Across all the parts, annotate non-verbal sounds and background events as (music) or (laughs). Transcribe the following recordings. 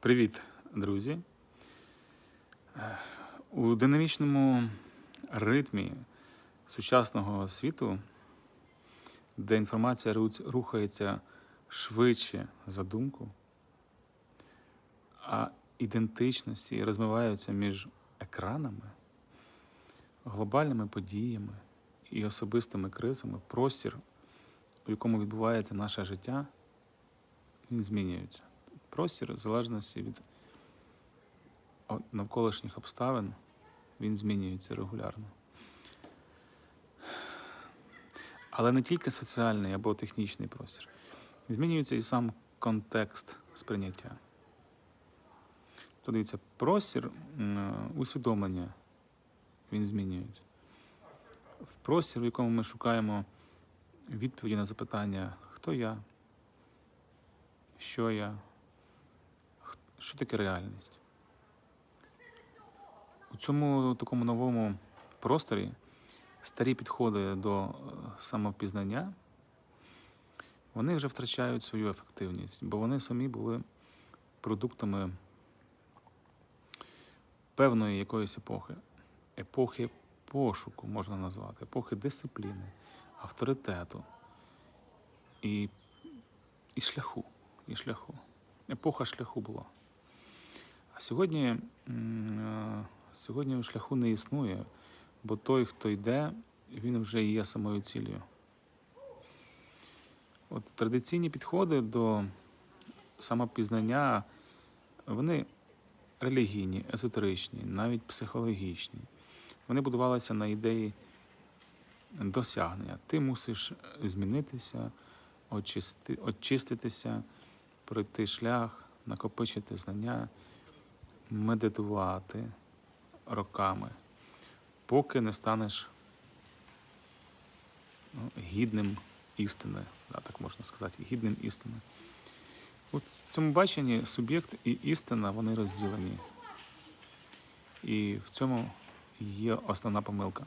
Привіт, друзі. У динамічному ритмі сучасного світу, де інформація рухається швидше за думку, а ідентичності розмиваються між екранами, глобальними подіями і особистими кризами, простір, у якому відбувається наше життя, він змінюється простір, в залежності від навколишніх обставин, він змінюється регулярно. Але не тільки соціальний або технічний простір. Змінюється і сам контекст сприйняття. То дивіться, простір усвідомлення він змінюється. В простір, в якому ми шукаємо відповіді на запитання, хто я, що я, що таке реальність? У цьому такому новому просторі старі підходи до е, самопізнання, вони вже втрачають свою ефективність, бо вони самі були продуктами певної якоїсь епохи, епохи пошуку можна назвати, епохи дисципліни, авторитету і, і шляху. І шляху епоха шляху була. Сьогодні, е, сьогодні шляху не існує, бо той, хто йде, він вже є самою цілею. От традиційні підходи до самопізнання, вони релігійні, езотеричні, навіть психологічні. Вони будувалися на ідеї досягнення. Ти мусиш змінитися, очисти, очиститися пройти шлях, накопичити знання, медитувати роками, поки не станеш ну, гідним істини, так можна сказати, гідним істини. От в цьому баченні суб'єкт і істина вони розділені. І в цьому є основна помилка.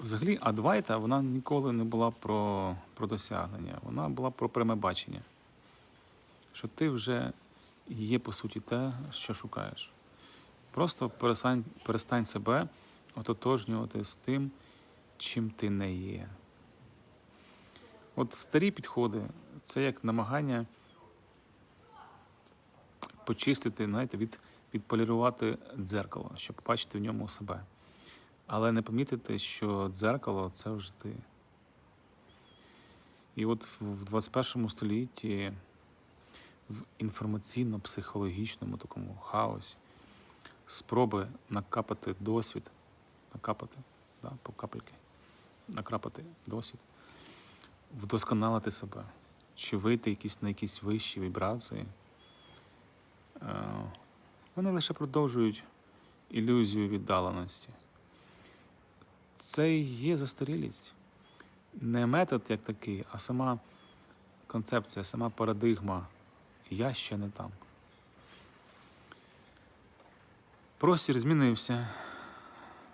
Взагалі, Адвайта вона ніколи не була про, про досягнення, вона була про пряме бачення. Що ти вже є, по суті, те, що шукаєш. Просто перестань, перестань себе ототожнювати з тим, чим ти не є. От старі підходи це як намагання почистити, знаєте, від, відполірувати дзеркало, щоб побачити в ньому себе. Але не помітити, що дзеркало це вже ти. І от в 21 столітті в інформаційно-психологічному такому хаосі спроби накапати досвід, накапати, да, по капельки, накрапати досвід, вдосконалити себе, чи вийти якісь, на якісь вищі вібрації, е, вони лише продовжують ілюзію віддаленості. Це і є застарілість. Не метод як такий, а сама концепція, сама парадигма. Я ще не там. Простір змінився.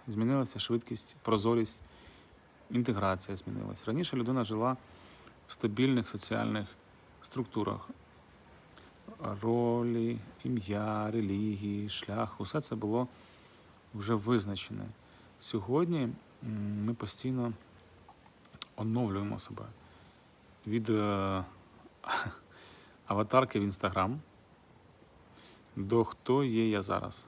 Змінилася швидкість, прозорість, інтеграція змінилася. Раніше людина жила в стабільних соціальних структурах. Ролі, ім'я, релігії, шлях усе це було вже визначене. Сьогодні ми постійно оновлюємо себе від е, (laughs) аватарки в Інстаграм до хто є я зараз.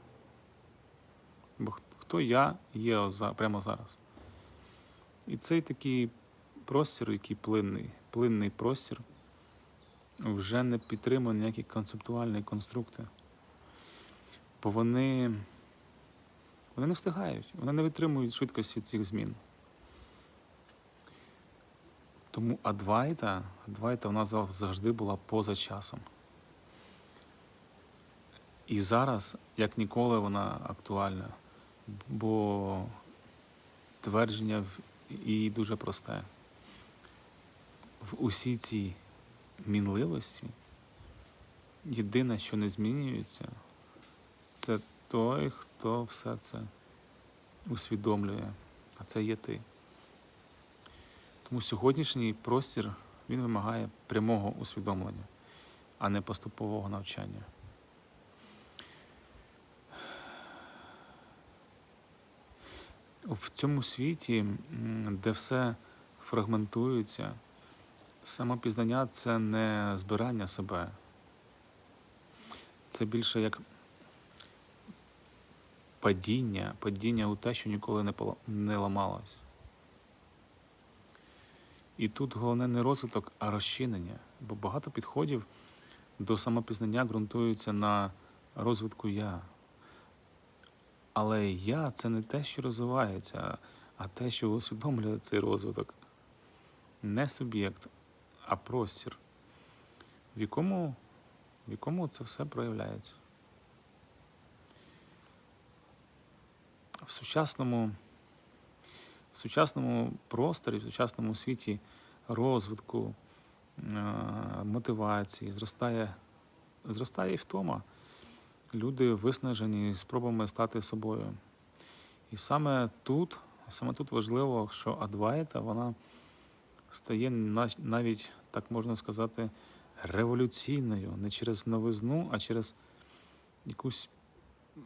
Бо хто я є прямо зараз. І цей такий простір, який плинний, плинний простір, вже не підтримує ніякі концептуальні конструкти. Бо вони вони не встигають, вони не витримують швидкості цих змін. Тому Адвайта, Адвайта вона зав- завжди була поза часом. І зараз, як ніколи, вона актуальна, бо твердження її дуже просте. В усій цій мінливості єдине, що не змінюється, це той, хто все це усвідомлює, а це є ти. Тому сьогоднішній простір він вимагає прямого усвідомлення, а не поступового навчання. В цьому світі, де все фрагментується, самопізнання це не збирання себе. Це більше як падіння, падіння у те, що ніколи не, не ламалось. І тут головне не розвиток, а розчинення. Бо багато підходів до самопізнання ґрунтуються на розвитку я. Але я це не те, що розвивається, а те, що усвідомлює цей розвиток. Не суб'єкт, а простір, в якому, в якому це все проявляється. В сучасному, в сучасному просторі, в сучасному світі розвитку, е, мотивації, зростає, зростає і втома. Люди виснажені спробами стати собою. І саме тут, саме тут важливо, що Адвайта вона стає навіть, так можна сказати, революційною не через новизну, а через якусь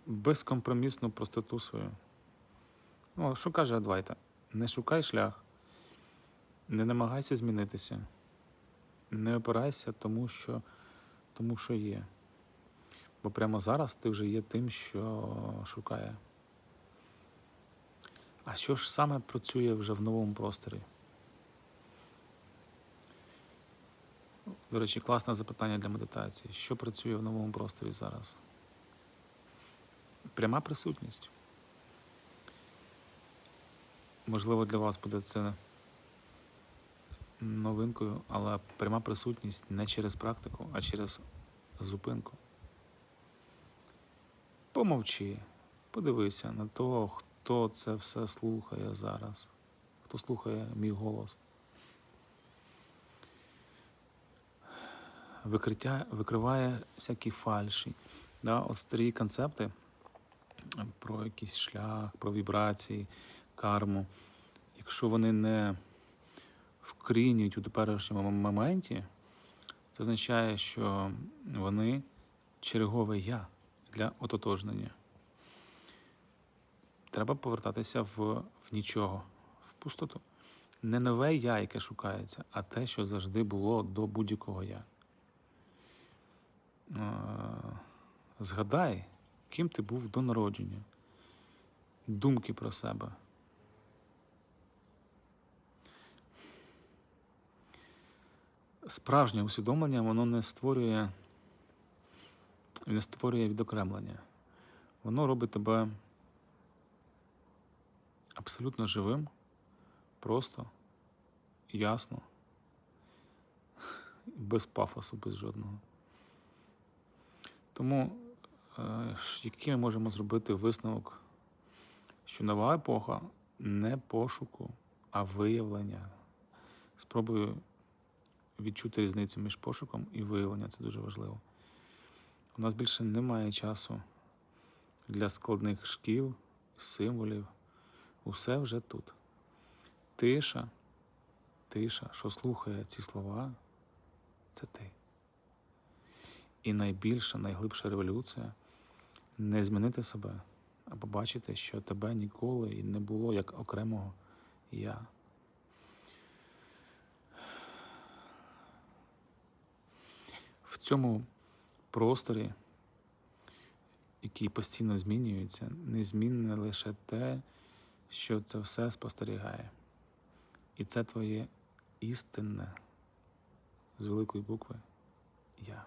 безкомпромісну простоту свою. Ну, що каже Адвайта? Не шукай шлях, не намагайся змінитися, не опирайся тому, що, тому, що є. Бо прямо зараз ти вже є тим, що шукає. А що ж саме працює вже в новому просторі? До речі, класне запитання для медитації. Що працює в новому просторі зараз? Пряма присутність. Можливо, для вас буде це новинкою, але пряма присутність не через практику, а через зупинку. Помовчи, подивися на того, хто це все слухає зараз, хто слухає мій голос. Викриття, викриває всякі фальші. Да? Старі концепти про якийсь шлях, про вібрації, карму. Якщо вони не вкорінюють у теперішньому моменті, це означає, що вони чергове я для ототожнення. Треба повертатися в, в нічого, в пустоту. Не нове я, яке шукається, а те, що завжди було до будь-якого я. Згадай, ким ти був до народження, думки про себе. Справжнє усвідомлення воно не створює, не створює відокремлення. Воно робить тебе абсолютно живим, просто, ясно, без пафосу, без жодного. Тому, е, який ми можемо зробити висновок, що нова епоха не пошуку, а виявлення. Спробую відчути різницю між пошуком і виявленням, це дуже важливо. У нас більше немає часу для складних шкіл, символів. Усе вже тут. Тиша, тиша, що слухає ці слова, це ти. І найбільша, найглибша революція не змінити себе, а побачити, що тебе ніколи і не було як окремого я. В цьому просторі, який постійно змінюється, незмінне лише те, що це все спостерігає. І це твоє істинне з великої букви Я.